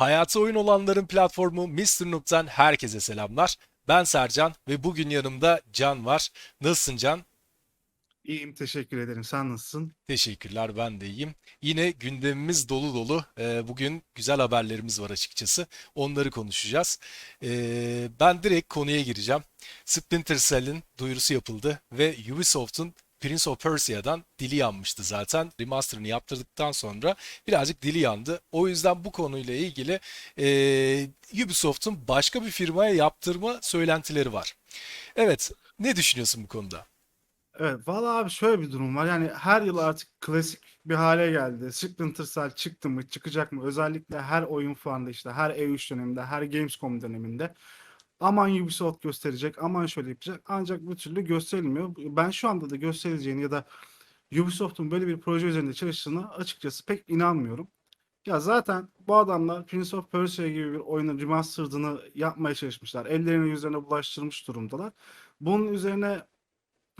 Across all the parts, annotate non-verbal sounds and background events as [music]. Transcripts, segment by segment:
Hayatı oyun olanların platformu Mr. Noob'dan herkese selamlar. Ben Sercan ve bugün yanımda Can var. Nasılsın Can? İyiyim, teşekkür ederim. Sen nasılsın? Teşekkürler ben de iyiyim. Yine gündemimiz dolu dolu. Ee, bugün güzel haberlerimiz var açıkçası. Onları konuşacağız. Ee, ben direkt konuya gireceğim. Splinter Cell'in duyurusu yapıldı ve Ubisoft'un Prince of Persia'dan dili yanmıştı zaten. Remaster'ını yaptırdıktan sonra birazcık dili yandı. O yüzden bu konuyla ilgili ee, Ubisoft'un başka bir firmaya yaptırma söylentileri var. Evet, ne düşünüyorsun bu konuda? Evet, valla abi şöyle bir durum var. Yani her yıl artık klasik bir hale geldi. Splinter Cell çıktı mı, çıkacak mı? Özellikle her oyun fuarında işte, her E3 döneminde, her Gamescom döneminde. Aman Ubisoft gösterecek, aman şöyle yapacak. Ancak bir türlü gösterilmiyor. Ben şu anda da gösterileceğini ya da Ubisoft'un böyle bir proje üzerinde çalıştığını açıkçası pek inanmıyorum. Ya zaten bu adamlar Prince of Persia gibi bir oyunun remastered'ını yapmaya çalışmışlar. Ellerini yüzlerine bulaştırmış durumdalar. Bunun üzerine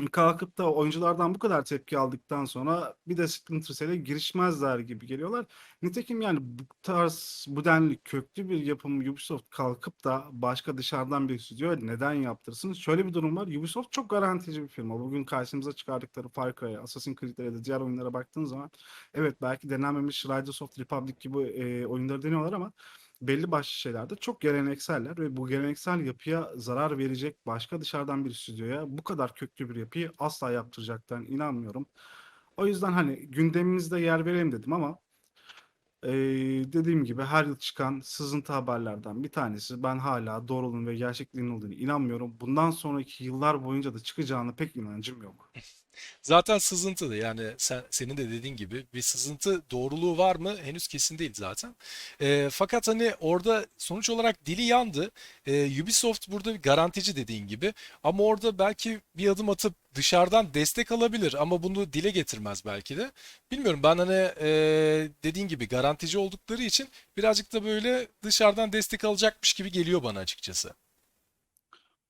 kalkıp da oyunculardan bu kadar tepki aldıktan sonra bir de Splinter Cell'e girişmezler gibi geliyorlar. Nitekim yani bu tarz bu denli köklü bir yapım Ubisoft kalkıp da başka dışarıdan bir stüdyo neden yaptırsın? Şöyle bir durum var. Ubisoft çok garantici bir firma. Bugün karşımıza çıkardıkları Far Cry, Assassin's Creed'lere ya da diğer oyunlara baktığın zaman evet belki denenmemiş Riders of the Republic gibi e, oyunları deniyorlar ama belli başlı şeylerde çok gelenekseller ve bu geleneksel yapıya zarar verecek başka dışarıdan bir stüdyoya bu kadar köklü bir yapıyı asla yaptıracaklarına inanmıyorum. O yüzden hani gündemimizde yer verelim dedim ama eee, dediğim gibi her yıl çıkan sızıntı haberlerden bir tanesi ben hala doğruluğun ve gerçekliğinin olduğunu inanmıyorum. Bundan sonraki yıllar boyunca da çıkacağına pek inancım yok. [laughs] Zaten sızıntı da yani sen, senin de dediğin gibi bir sızıntı doğruluğu var mı henüz kesin değil zaten. Ee, fakat hani orada sonuç olarak dili yandı. Ee, Ubisoft burada bir garantici dediğin gibi ama orada belki bir adım atıp dışarıdan destek alabilir ama bunu dile getirmez belki de. Bilmiyorum ben hani e, dediğin gibi garantici oldukları için birazcık da böyle dışarıdan destek alacakmış gibi geliyor bana açıkçası.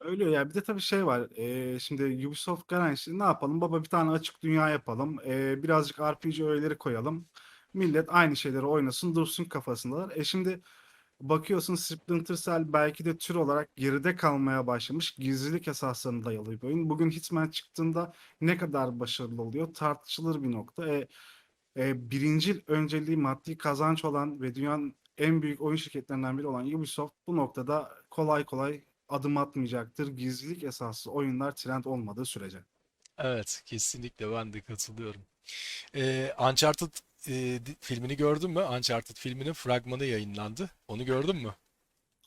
Öyle ya bir de tabii şey var. eee, şimdi Ubisoft garantisi ne yapalım? Baba bir tane açık dünya yapalım. eee, birazcık RPG öğeleri koyalım. Millet aynı şeyleri oynasın dursun kafasındalar. E şimdi bakıyorsun Splinter Cell belki de tür olarak geride kalmaya başlamış. Gizlilik esaslarına dayalı bir oyun. Bugün Hitman çıktığında ne kadar başarılı oluyor tartışılır bir nokta. E, e, birincil önceliği maddi kazanç olan ve dünyanın en büyük oyun şirketlerinden biri olan Ubisoft bu noktada kolay kolay adım atmayacaktır. Gizlilik esaslı oyunlar trend olmadığı sürece. Evet, kesinlikle ben de katılıyorum. Ee, Uncharted e, filmini gördün mü? Uncharted filminin fragmanı yayınlandı. Onu gördün mü?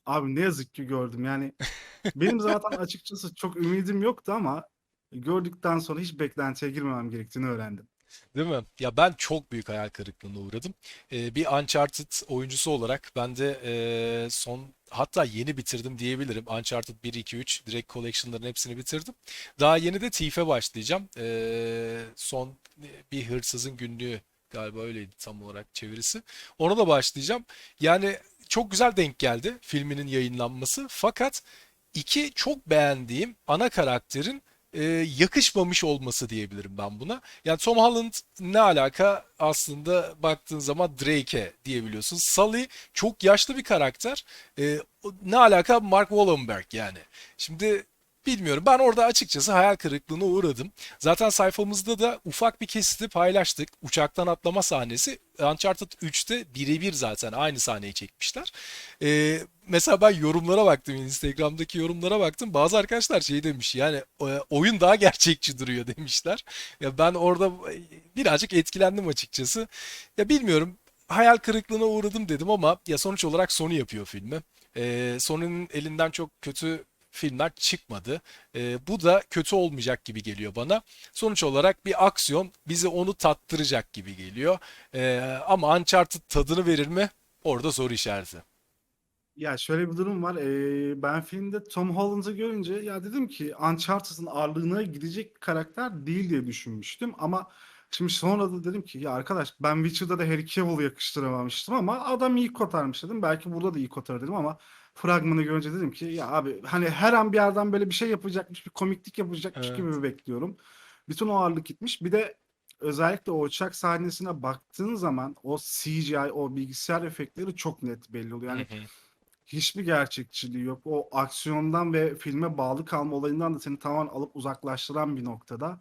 Abi ne yazık ki gördüm. Yani [laughs] benim zaten açıkçası çok ümidim yoktu ama gördükten sonra hiç beklentiye girmemem gerektiğini öğrendim. Değil mi? Ya ben çok büyük hayal kırıklığına uğradım. Ee, bir Uncharted oyuncusu olarak ben de e, son hatta yeni bitirdim diyebilirim. Uncharted 1, 2, 3 direkt collection'ların hepsini bitirdim. Daha yeni de Thief'e başlayacağım. Ee, son bir hırsızın günlüğü galiba öyleydi tam olarak çevirisi. Ona da başlayacağım. Yani çok güzel denk geldi filminin yayınlanması. Fakat iki çok beğendiğim ana karakterin e, yakışmamış olması diyebilirim ben buna. Yani Tom Holland ne alaka aslında baktığın zaman Drake'e diyebiliyorsun. Sully çok yaşlı bir karakter. E, ne alaka Mark Wahlberg yani. Şimdi bilmiyorum. Ben orada açıkçası hayal kırıklığına uğradım. Zaten sayfamızda da ufak bir kesiti paylaştık. Uçaktan atlama sahnesi. Uncharted 3'te birebir zaten aynı sahneyi çekmişler. Ee, mesela ben yorumlara baktım, Instagram'daki yorumlara baktım. Bazı arkadaşlar şey demiş yani e, oyun daha gerçekçi duruyor demişler. Ya ben orada e, birazcık etkilendim açıkçası. Ya bilmiyorum hayal kırıklığına uğradım dedim ama ya sonuç olarak Sony yapıyor filmi. Ee, Sony'nin elinden çok kötü filmler çıkmadı. Ee, bu da kötü olmayacak gibi geliyor bana. Sonuç olarak bir aksiyon bize onu tattıracak gibi geliyor. Ee, ama Uncharted tadını verir mi? Orada soru işareti. Ya şöyle bir durum var. Ee, ben filmde Tom Holland'ı görünce ya dedim ki Uncharted'ın ağırlığına gidecek karakter değil diye düşünmüştüm. Ama şimdi sonra da dedim ki ya arkadaş ben Witcher'da da Henry Cavill'ı yakıştıramamıştım ama adam iyi kotarmış dedim. Belki burada da iyi kotar dedim ama fragmanı görünce dedim ki ya abi hani her an bir yerden böyle bir şey yapacakmış, bir komiklik yapacakmış Evet. gibi bekliyorum. Bütün o ağırlık gitmiş. Bir de özellikle o uçak sahnesine baktığın zaman o CGI, o bilgisayar efektleri çok net belli oluyor. Yani hiçbir gerçekçiliği yok. O aksiyondan ve filme bağlı kalma olayından da seni tamamen alıp uzaklaştıran bir noktada.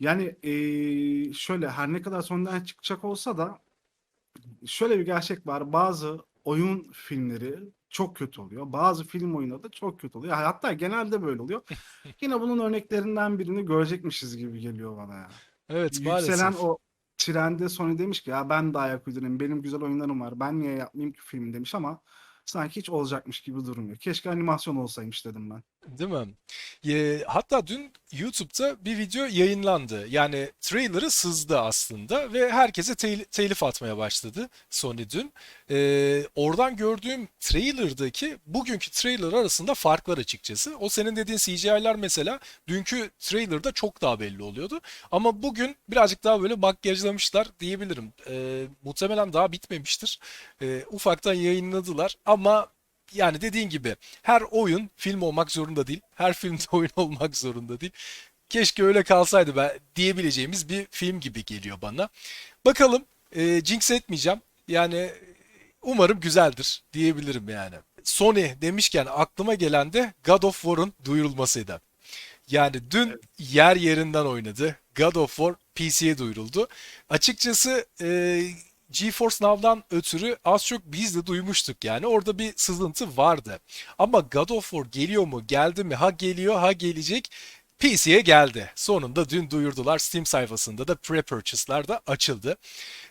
Yani eee, şöyle her ne kadar sonradan çıkacak olsa da şöyle bir gerçek var. Bazı oyun filmleri çok kötü oluyor. Bazı film oyunları da çok kötü oluyor. Hatta genelde böyle oluyor. [laughs] Yine bunun örneklerinden birini görecekmişiz gibi geliyor bana ya. Evet Yükselen maalesef. o trende Sony demiş ki ya ben de ayak uydurayım. Benim güzel oyunlarım var. Ben niye yapmayayım ki film demiş ama sanki hiç olacakmış gibi durmuyor. Keşke animasyon olsaymış dedim ben. Değil mi? Ye- hatta dün YouTube'da bir video yayınlandı. Yani trailer'ı sızdı aslında ve herkese tel- telif atmaya başladı Sony dün. Ee, oradan gördüğüm trailer'daki bugünkü trailer arasında farklar açıkçası. O senin dediğin CGI'ler mesela dünkü trailer'da çok daha belli oluyordu. Ama bugün birazcık daha böyle makyajlamışlar diyebilirim. Ee, muhtemelen daha bitmemiştir. Ee, ufaktan yayınladılar ama yani dediğin gibi her oyun film olmak zorunda değil. Her film de oyun [laughs] olmak zorunda değil. Keşke öyle kalsaydı ben diyebileceğimiz bir film gibi geliyor bana. Bakalım e, jinx etmeyeceğim. Yani umarım güzeldir diyebilirim yani. Sony demişken aklıma gelen de God of War'un duyurulmasıydı. Yani dün yer yerinden oynadı. God of War PC'ye duyuruldu. Açıkçası e, GeForce Now'dan ötürü az çok biz de duymuştuk yani. Orada bir sızıntı vardı. Ama God of War geliyor mu? Geldi mi? Ha geliyor, ha gelecek. PC'ye geldi. Sonunda dün duyurdular. Steam sayfasında da pre-purchase'lar da açıldı.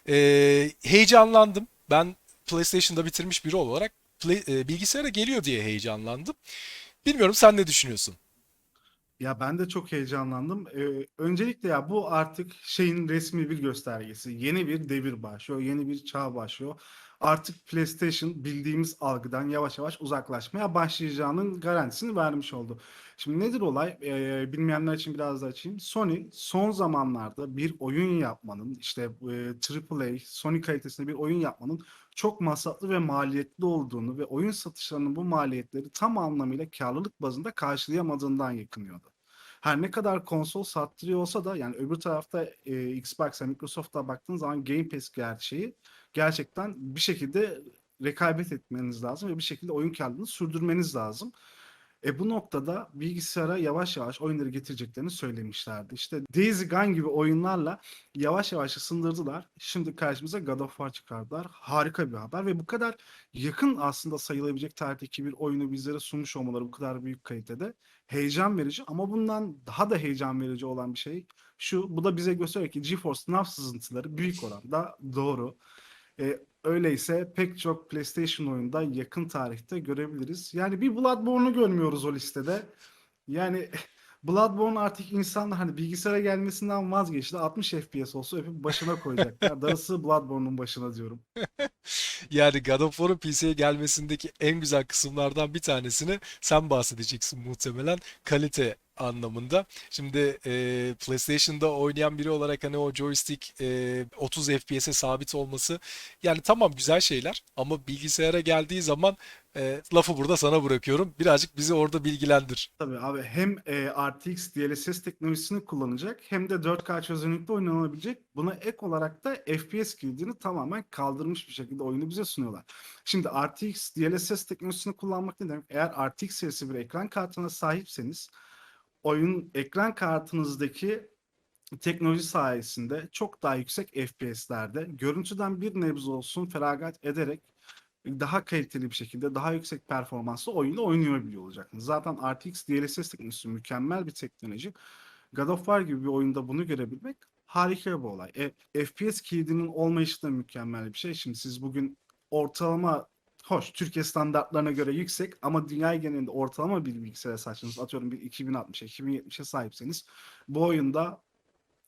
E, heyecanlandım. Ben PlayStation'da bitirmiş biri olarak play, e, bilgisayara geliyor diye heyecanlandım. Bilmiyorum sen ne düşünüyorsun? Ya ben de çok heyecanlandım. Ee, öncelikle ya bu artık şeyin resmi bir göstergesi. Yeni bir devir başlıyor, yeni bir çağ başlıyor. Artık PlayStation bildiğimiz algıdan yavaş yavaş uzaklaşmaya başlayacağının garantisini vermiş oldu. Şimdi nedir olay? Ee, bilmeyenler için biraz da açayım. Sony son zamanlarda bir oyun yapmanın, işte e, AAA, Sony kalitesinde bir oyun yapmanın çok masraflı ve maliyetli olduğunu ve oyun satışlarının bu maliyetleri tam anlamıyla karlılık bazında karşılayamadığından yakınıyordu. Her ne kadar konsol sattırıyor olsa da yani öbür tarafta e, Xbox'a, Microsoft'a baktığın zaman Game Pass gerçeği gerçekten bir şekilde rekabet etmeniz lazım ve bir şekilde oyun karlılığını sürdürmeniz lazım. E bu noktada bilgisayara yavaş yavaş oyunları getireceklerini söylemişlerdi. İşte Daisy Gone gibi oyunlarla yavaş yavaş ısındırdılar. Şimdi karşımıza God of War çıkardılar. Harika bir haber ve bu kadar yakın aslında sayılabilecek tarihteki bir oyunu bizlere sunmuş olmaları bu kadar büyük kalitede heyecan verici ama bundan daha da heyecan verici olan bir şey şu. Bu da bize gösteriyor ki GeForce Now sızıntıları büyük oranda doğru. E, öyleyse pek çok PlayStation oyunda yakın tarihte görebiliriz. Yani bir Bloodborne'u görmüyoruz o listede. Yani [laughs] Bloodborne artık insanlar hani bilgisayara gelmesinden vazgeçti. 60 FPS olsa öpüp başına koyacaklar. Darısı Bloodborne'un başına diyorum. [laughs] Yani God of War'un PC'ye gelmesindeki en güzel kısımlardan bir tanesini sen bahsedeceksin muhtemelen kalite anlamında. Şimdi e, PlayStation'da oynayan biri olarak hani o joystick e, 30 FPS'e sabit olması yani tamam güzel şeyler ama bilgisayara geldiği zaman e, lafı burada sana bırakıyorum. Birazcık bizi orada bilgilendir. Tabii abi hem e, RTX DLSS teknolojisini kullanacak hem de 4K çözünürlükte oynanabilecek. Buna ek olarak da FPS kilidini tamamen kaldırmış bir şekilde oyunu bize sunuyorlar. Şimdi RTX DLSS teknolojisini kullanmak ne demek? Eğer RTX serisi bir ekran kartına sahipseniz oyun ekran kartınızdaki teknoloji sayesinde çok daha yüksek FPS'lerde görüntüden bir nebze olsun feragat ederek daha kaliteli bir şekilde daha yüksek performanslı oyunu oynayabiliyor olacaksınız. Zaten RTX DLSS teknolojisi mükemmel bir teknoloji. God of War gibi bir oyunda bunu görebilmek harika bir olay. E, FPS kilidinin olmayışı da mükemmel bir şey. Şimdi siz bugün ortalama hoş Türkiye standartlarına göre yüksek ama dünya genelinde ortalama bir bilgisayara sahipseniz atıyorum bir 2060'a 2070'e sahipseniz bu oyunda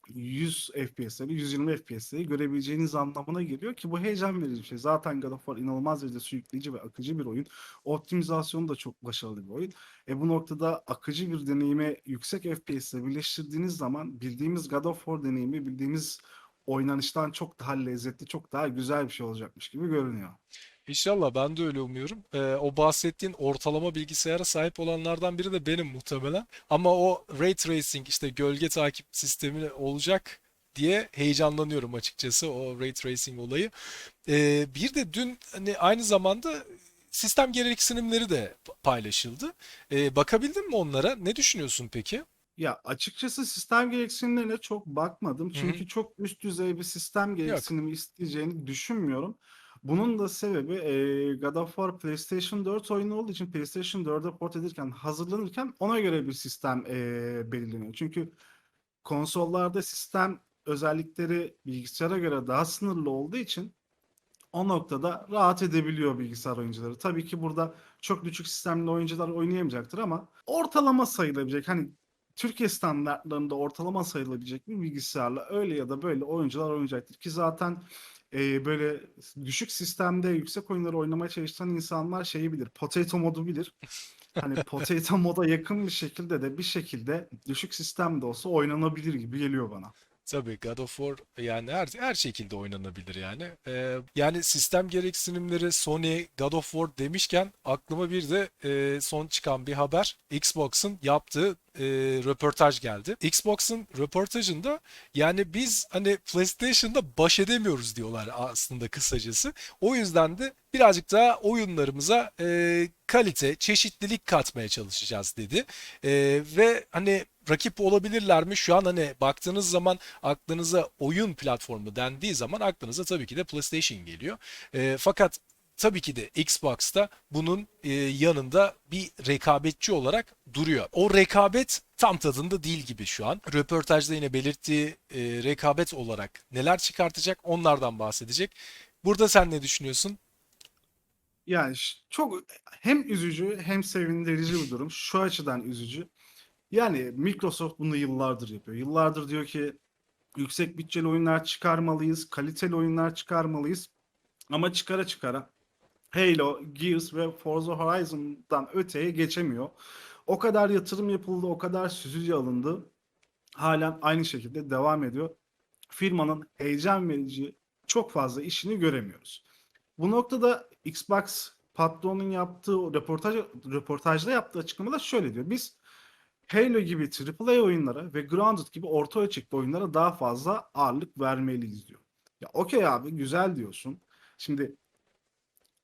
100 FPS'leri, 120 FPS'leri görebileceğiniz anlamına geliyor ki bu heyecan verici bir şey. Zaten God of War inanılmaz derecede sürükleyici ve akıcı bir oyun. Optimizasyonu da çok başarılı bir oyun. E bu noktada akıcı bir deneyime yüksek FPS ile birleştirdiğiniz zaman bildiğimiz God of War deneyimi bildiğimiz oynanıştan çok daha lezzetli, çok daha güzel bir şey olacakmış gibi görünüyor. İnşallah ben de öyle umuyorum. Ee, o bahsettiğin ortalama bilgisayara sahip olanlardan biri de benim muhtemelen. Ama o ray tracing işte gölge takip sistemi olacak diye heyecanlanıyorum açıkçası o ray tracing olayı. Ee, bir de dün hani aynı zamanda sistem gereksinimleri de paylaşıldı. Ee, bakabildin mi onlara? Ne düşünüyorsun peki? Ya açıkçası sistem gereksinimlerine çok bakmadım. Çünkü çok üst düzey bir sistem gereksinimi isteyeceğini düşünmüyorum. Bunun da sebebi e, God of War PlayStation 4 oyunu olduğu için PlayStation 4'e port edilirken, hazırlanırken ona göre bir sistem e, belirleniyor. Çünkü konsollarda sistem özellikleri bilgisayara göre daha sınırlı olduğu için o noktada rahat edebiliyor bilgisayar oyuncuları. Tabii ki burada çok düşük sistemli oyuncular oynayamayacaktır ama ortalama sayılabilecek hani Türkiye standartlarında ortalama sayılabilecek bir bilgisayarla öyle ya da böyle oyuncular oynayacaktır ki zaten e, böyle düşük sistemde yüksek oyunları oynamaya çalışan insanlar şeyi bilir. Potato modu bilir. Hani [laughs] potato moda yakın bir şekilde de bir şekilde düşük sistemde olsa oynanabilir gibi geliyor bana. Tabii God of War yani her her şekilde oynanabilir yani. Ee, yani sistem gereksinimleri Sony God of War demişken aklıma bir de e, son çıkan bir haber Xbox'ın yaptığı e, röportaj geldi. Xbox'ın röportajında yani biz hani PlayStation'da baş edemiyoruz diyorlar aslında kısacası. O yüzden de birazcık daha oyunlarımıza e, kalite, çeşitlilik katmaya çalışacağız dedi. E, ve hani rakip olabilirler mi? Şu an hani baktığınız zaman aklınıza oyun platformu dendiği zaman aklınıza tabii ki de PlayStation geliyor. E, fakat tabii ki de Xbox'ta bunun e, yanında bir rekabetçi olarak duruyor. O rekabet tam tadında değil gibi şu an. Röportajda yine belirttiği e, rekabet olarak neler çıkartacak onlardan bahsedecek. Burada sen ne düşünüyorsun? Yani çok hem üzücü hem sevindirici bir durum. Şu açıdan üzücü. Yani Microsoft bunu yıllardır yapıyor. Yıllardır diyor ki yüksek bütçeli oyunlar çıkarmalıyız, kaliteli oyunlar çıkarmalıyız. Ama çıkara çıkara Halo, Gears ve Forza Horizon'dan öteye geçemiyor. O kadar yatırım yapıldı, o kadar süzücü alındı. Halen aynı şekilde devam ediyor. Firmanın heyecan verici çok fazla işini göremiyoruz. Bu noktada Xbox patronun yaptığı röportaj, röportajda yaptığı açıklamada şöyle diyor. Biz Halo gibi AAA oyunlara ve Grounded gibi orta ölçekli oyunlara daha fazla ağırlık vermeliyiz diyor. Ya okey abi güzel diyorsun. Şimdi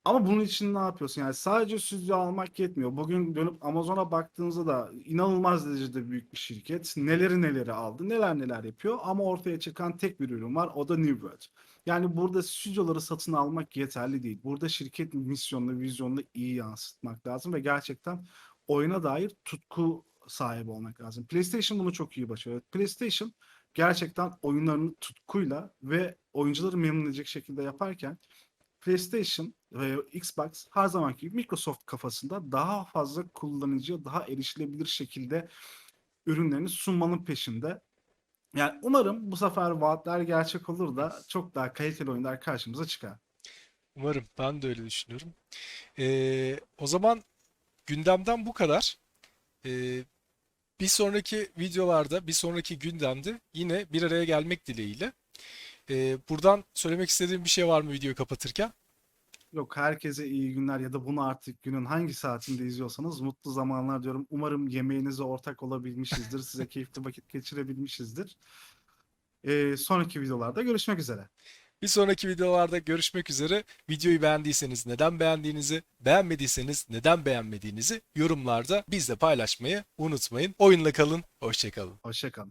ama bunun için ne yapıyorsun? Yani sadece stüdyo almak yetmiyor. Bugün dönüp Amazon'a baktığınızda da inanılmaz derecede büyük bir şirket. Neleri neleri aldı, neler neler yapıyor. Ama ortaya çıkan tek bir ürün var. O da New World. Yani burada stüdyoları satın almak yeterli değil. Burada şirket misyonunu, vizyonunu iyi yansıtmak lazım ve gerçekten oyuna dair tutku sahibi olmak lazım. PlayStation bunu çok iyi başarıyor. PlayStation gerçekten oyunlarını tutkuyla ve oyuncuları memnun edecek şekilde yaparken PlayStation ve Xbox her zamanki gibi Microsoft kafasında daha fazla kullanıcıya daha erişilebilir şekilde ürünlerini sunmanın peşinde. Yani umarım bu sefer vaatler gerçek olur da çok daha kaliteli oyunlar karşımıza çıkar. Umarım ben de öyle düşünüyorum. Ee, o zaman gündemden bu kadar. Ee, bir sonraki videolarda, bir sonraki gündemde yine bir araya gelmek dileğiyle. Ee, buradan söylemek istediğim bir şey var mı videoyu kapatırken? Yok herkese iyi günler ya da bunu artık günün hangi saatinde izliyorsanız mutlu zamanlar diyorum. Umarım yemeğinize ortak olabilmişizdir. [laughs] Size keyifli vakit geçirebilmişizdir. Ee, sonraki videolarda görüşmek üzere. Bir sonraki videolarda görüşmek üzere. Videoyu beğendiyseniz neden beğendiğinizi, beğenmediyseniz neden beğenmediğinizi yorumlarda bizle paylaşmayı unutmayın. Oyunla kalın, hoşça kalın. Hoşçakalın.